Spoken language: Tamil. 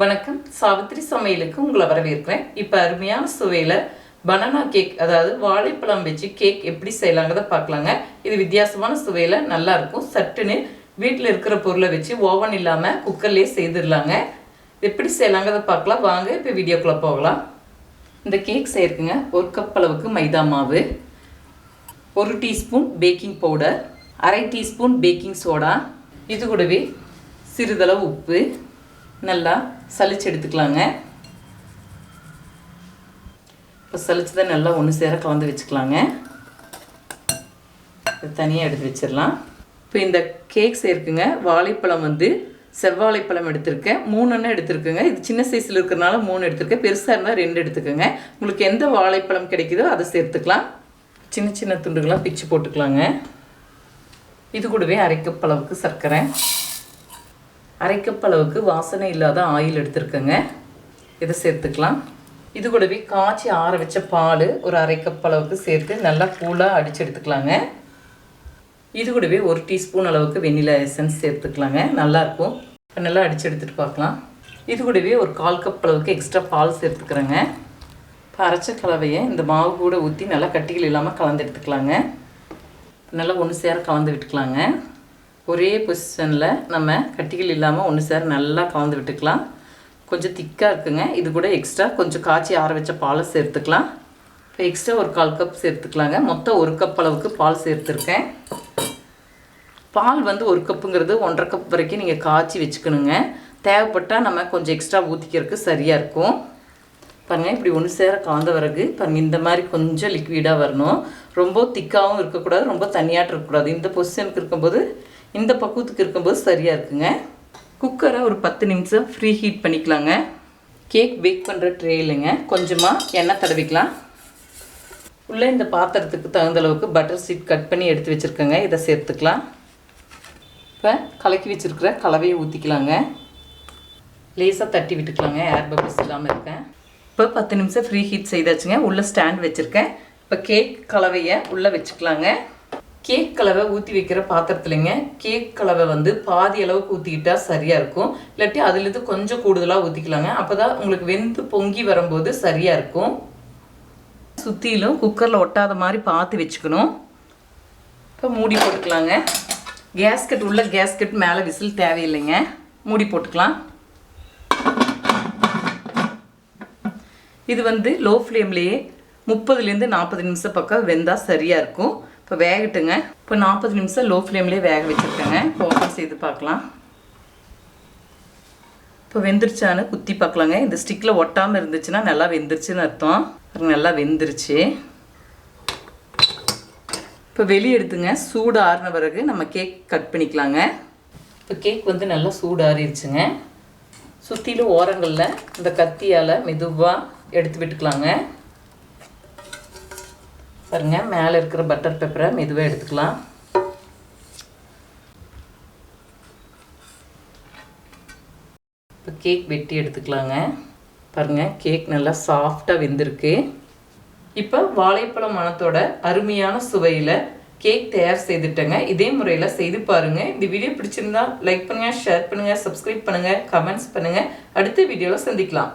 வணக்கம். சாவித்திரி சமையலுக்கு உங்களை வரவேற்கிறேன். இப்போ அருமையான சுவையில் பனானா கேக் அதாவது வாழைப்பழம் வச்சு கேக் எப்படி செய்யலாங்கிறத பார்க்கலாங்க. இது வித்தியாசமான சுவையில் நல்லாயிருக்கும் சட்டுன்னு வீட்டில் இருக்கிற பொருளை வச்சு ஓவன் இல்லாமல் குக்கர்லேயே செய்திடலாங்க. எப்படி செய்யலாங்கிறத பார்க்கலாம். வாங்க இப்போ வீடியோக்குள்ளே போகலாம். இந்த கேக் செய்யறதுங்க ஒரு கப் அளவுக்கு மைதா மாவு ஒரு டீஸ்பூன் பேக்கிங் பவுடர் அரை டீஸ்பூன் பேக்கிங் சோடா இது கூடவே சிறிதளவு உப்பு நல்லா சலிச்சு எடுத்துக்கலாங்க. இப்போ சலிச்சதை நல்லா ஒன்று சேர கலந்து வச்சுக்கலாங்க. இது தனியாக எடுத்து வச்சிடலாம். இப்போ இந்த கேக் சேர்க்குங்க. வாழைப்பழம் வந்து செவ்வாழைப்பழம் எடுத்திருக்கேன். மூணு எண்ணெய் இது சின்ன சைஸில் இருக்கிறனால மூணு எடுத்திருக்கேன். பெருசாக இருந்தால் ரெண்டு எடுத்துக்கோங்க. உங்களுக்கு எந்த வாழைப்பழம் கிடைக்குதோ அதை சேர்த்துக்கலாம். சின்ன சின்ன துண்டுகளாக பிச்சு போட்டுக்கலாங்க. இது கூடவே அரைக்கப்பளவுக்கு சர்க்கரை. அரைக்கப்பளவுக்கு அளவுக்கு வாசனை இல்லாத ஆயில் எடுத்துருக்கேங்க. இதை சேர்த்துக்கலாம். இது கூடவே காய்ச்சி ஆற வச்ச பால் ஒரு அரை அளவுக்கு சேர்த்து நல்லா கூலாக அடித்து எடுத்துக்கலாங்க. இது கூடவே ஒரு டீஸ்பூன் அளவுக்கு வெண்ணிலா எசன்ஸ் சேர்த்துக்கலாங்க. நல்லாயிருக்கும் இப்போ நல்லா அடித்து எடுத்துகிட்டு பார்க்கலாம். இது கூடவே ஒரு கால் கப் அளவுக்கு எக்ஸ்ட்ரா பால் சேர்த்துக்கிறேங்க. இப்போ அரைச்ச கலவையை இந்த மாவு கூட ஊற்றி நல்லா கட்டிகள் இல்லாமல் கலந்து எடுத்துக்கலாங்க. நல்லா ஒன்று சேர கலந்து விட்டுக்கலாங்க. ஒரே பொசிஷனில் நம்ம கட்டிகள் இல்லாமல் ஒன்று சேர நல்லா கலந்து விட்டுக்கலாம். கொஞ்சம் திக்காக இருக்குங்க. இது கூட எக்ஸ்ட்ரா கொஞ்சம் காய்ச்சி ஆற வச்ச பாலை சேர்த்துக்கலாம். இப்போ எக்ஸ்ட்ரா ஒரு கால் கப் சேர்த்துக்கலாங்க. மொத்தம் ஒரு கப் அளவுக்கு பால் சேர்த்துருக்கேன். பால் வந்து ஒரு கப்புங்கிறது ஒன்றரை கப் வரைக்கும் நீங்கள் காய்ச்சி வச்சுக்கணுங்க. தேவைப்பட்டால் நம்ம கொஞ்சம் எக்ஸ்ட்ரா ஊற்றிக்கிறதுக்கு சரியாக இருக்கும். பாருங்கள் இப்படி ஒன்று சேர கலந்த பிறகு பாருங்கள் இந்த மாதிரி கொஞ்சம் லிக்விடாக வரணும். ரொம்ப திக்காகவும் இருக்கக்கூடாது ரொம்ப தனியாட்டம் இருக்கக்கூடாது. இந்த பொசிஷனுக்கு இருக்கும்போது இந்த பக்குவத்துக்கு இருக்கும்போது சரியாக இருக்குங்க. குக்கரை ஒரு பத்து நிமிஷம் ஃப்ரீ ஹீட் பண்ணிக்கலாங்க. கேக் பேக் பண்ணுற ட்ரேலுங்க கொஞ்சமாக எண்ணெய் தடவிக்கலாம். உள்ளே இந்த பாத்திரத்துக்கு தகுந்த அளவுக்கு பட்டர் சீட் கட் பண்ணி எடுத்து வச்சுருக்கேங்க. இதை சேர்த்துக்கலாம். இப்போ கலக்கி வச்சுருக்கிற கலவையை ஊற்றிக்கலாங்க லேசாக தட்டி விட்டுக்கலாங்க. ஏர் பபிள்ஸ் இல்லாமல் இருக்கேன் இப்போ பத்து நிமிஷம் ஃப்ரீ ஹீட் செய்தாச்சுங்க. உள்ளே ஸ்டாண்ட் வச்சுருக்கேன். இப்போ கேக் கலவையை உள்ளே வச்சுக்கலாங்க. கேக் கலவை ஊற்றி வைக்கிற பாத்திரத்துலைங்க. கேக் கலவை வந்து பாதி அளவுக்கு ஊற்றிக்கிட்டா சரியாக இருக்கும். இல்லாட்டி அதுலேருந்து கொஞ்சம் கூடுதலாக ஊற்றிக்கலாங்க அப்போ தான் உங்களுக்கு வெந்து பொங்கி வரும்போது சரியாக இருக்கும். சுற்றிலும் குக்கரில் ஒட்டாத மாதிரி பார்த்து வச்சுக்கணும். இப்போ மூடி போட்டுக்கலாங்க. கேஸ்கட் உள்ள கேஸ்கட் மேலே விசில் தேவையில்லைங்க. மூடி போட்டுக்கலாம். இது வந்து லோ ஃப்ளேம்லேயே முப்பதுலேருந்து நாற்பது நிமிஷம் பக்கம் வெந்தால் சரியாக இருக்கும். இப்போ வேகட்டுங்க. இப்போ நாற்பது நிமிஷம் லோ ஃப்ளேம்லேயே வேக வச்சுருக்கேங்க. இப்போ ஓப்பன் செய்து பார்க்கலாம். இப்போ வெந்துருச்சான்னு குத்தி பார்க்கலாங்க. இந்த ஸ்டிக்கில் ஒட்டாமல் இருந்துச்சுன்னா நல்லா வெந்துருச்சுன்னு அர்த்தம். நல்லா வெந்துருச்சு. இப்போ வெளியே எடுத்துங்க. சூடு ஆறின பிறகு நம்ம கேக் கட் பண்ணிக்கலாங்க. இப்போ கேக் வந்து நல்லா சூடு ஆறிடுச்சுங்க சுற்றிலும் ஓரங்களில் இந்த கத்தியால் மெதுவாக எடுத்து விட்டுக்கலாங்க. பாருங்க மேலே இருக்கிற பட்டர் பேப்பரை மெதுவாக எடுத்துக்கலாம். இப்போ கேக் வெட்டி எடுத்துக்கலாங்க. பாருங்கள் கேக் நல்லா சாஃப்டாக வெந்திருக்கு. இப்போ வாழைப்பழம் மனத்தோட அருமையான சுவையில் கேக் தயார் செய்துட்டேங்க. இதே முறையில் செய்து பாருங்கள் இந்த வீடியோ பிடிச்சிருந்தா லைக் பண்ணுங்கள் ஷேர் பண்ணுங்கள் சப்ஸ்கிரைப் பண்ணுங்கள் கமெண்ட்ஸ் பண்ணுங்கள் அடுத்த வீடியோவில் சந்திக்கலாம்.